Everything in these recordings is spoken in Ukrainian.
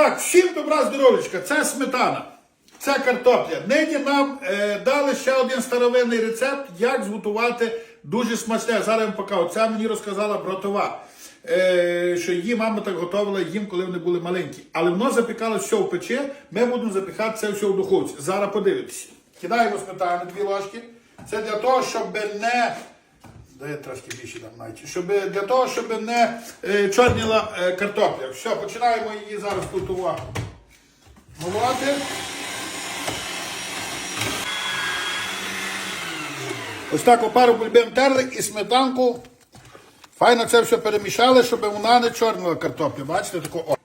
Так, всім добра здоров'ячка, це сметана, це картопля. Нині нам е, дали ще один старовинний рецепт, як зготувати дуже смачне. Зараз я вам покажу. Це мені розказала братова, е, що її мама так готувала їм, коли вони були маленькі. Але воно запікалося все в печі, ми будемо запікати це все в духовці. Зараз подивитися. Кидаємо сметану дві ложки. Це для того, щоб не Дай я трошки більше дам навіть. Щоб, для того, щоб не е, чорніла е, картопля. Все, починаємо її зараз тут увагу. Молоти. Ось так опару бульбем терли і сметанку. Файно це все перемішали, щоб вона не чорніла картопля. Бачите, таку о.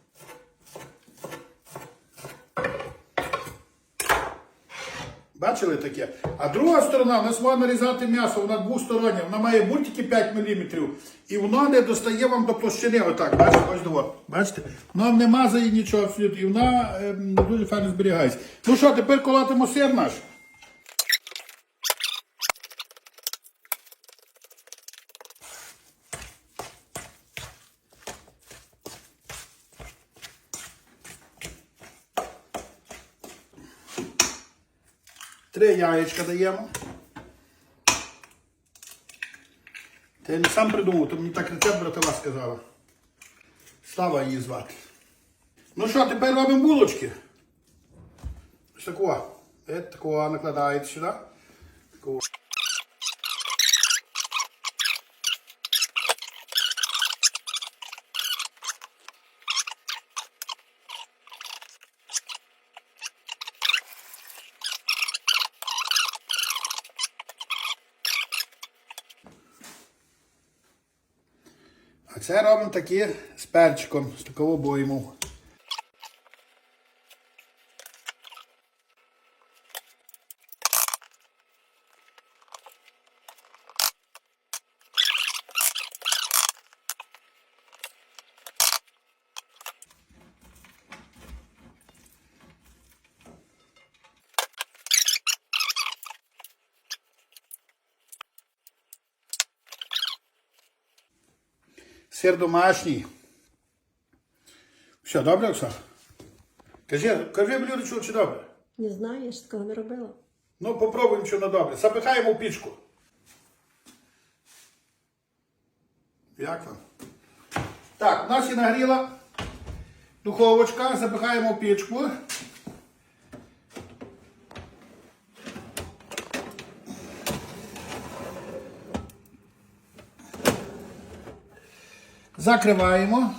Бачили таке? А друга сторона, нас можна нарізати м'ясо, вона двостороння, вона має бути тільки 5 мм. І воно не достає вам до площини. Отак, бачите, ось до. Бачите? Воно не мазає нічого. І вона ем, дуже файно зберігається. Ну що, тепер колотимо сир наш. Три яєчка даємо. Та я не сам придумав, то мені так рецепт братова сказала. Слава її звати. Ну що, тепер робимо булочки. Ось такого. Е, Такого накладається сюди. Такого. А це робимо такі з перчиком, з такого обойму. Сир домашній. Все, добре, Оксана? Кажи, кажи, блюдечко, чи добре? Не знаю, я ж такого не робила. Ну, попробуємо, що на добре. Запихаємо в пічку. Як вам? Так, у нас і нагріла духовочка, запихаємо в пічку. Закриваємо.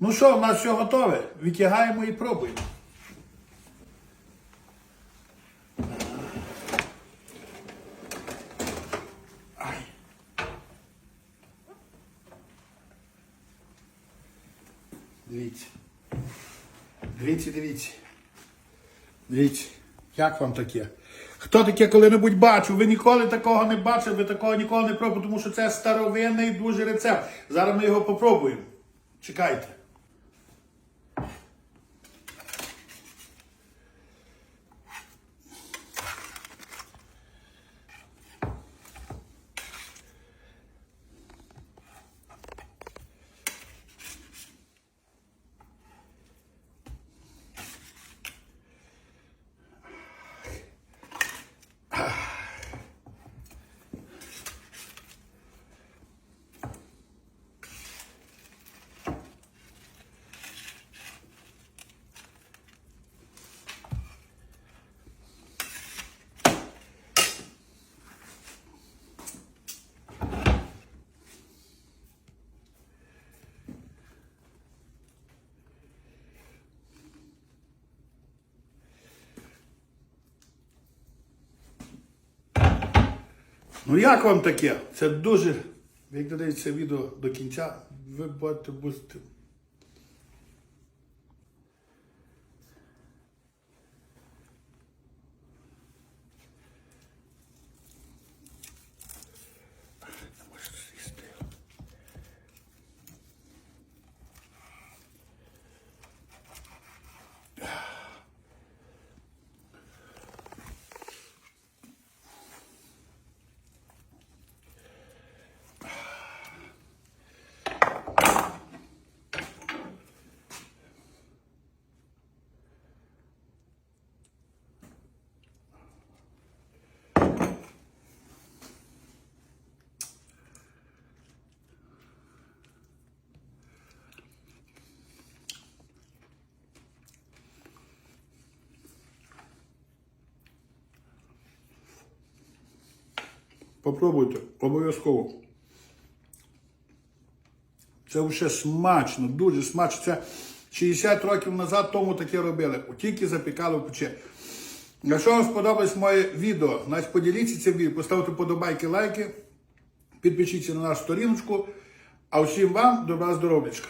Ну що, у нас все готове. Витягаємо і пробуємо. Дивіться. Дивіться, дивіться. Дивіться, як вам таке? Хто таке коли-небудь бачив? Ви ніколи такого не бачили, ви такого ніколи не пробували, тому що це старовинний дуже рецепт. Зараз ми його попробуємо. Чекайте. Ну як вам таке? Це дуже. Як додивитися відео до кінця, ви будете будете. Попробуйте, обов'язково. Це вже смачно, дуже смачно. Це 60 років назад тому таке робили. Тільки запікали в печі. Якщо вам сподобалось моє відео, значить поділіться цим відео, поставте подобайки, лайки, підпишіться на нашу сторіночку. А всім вам добра здоров'ячка.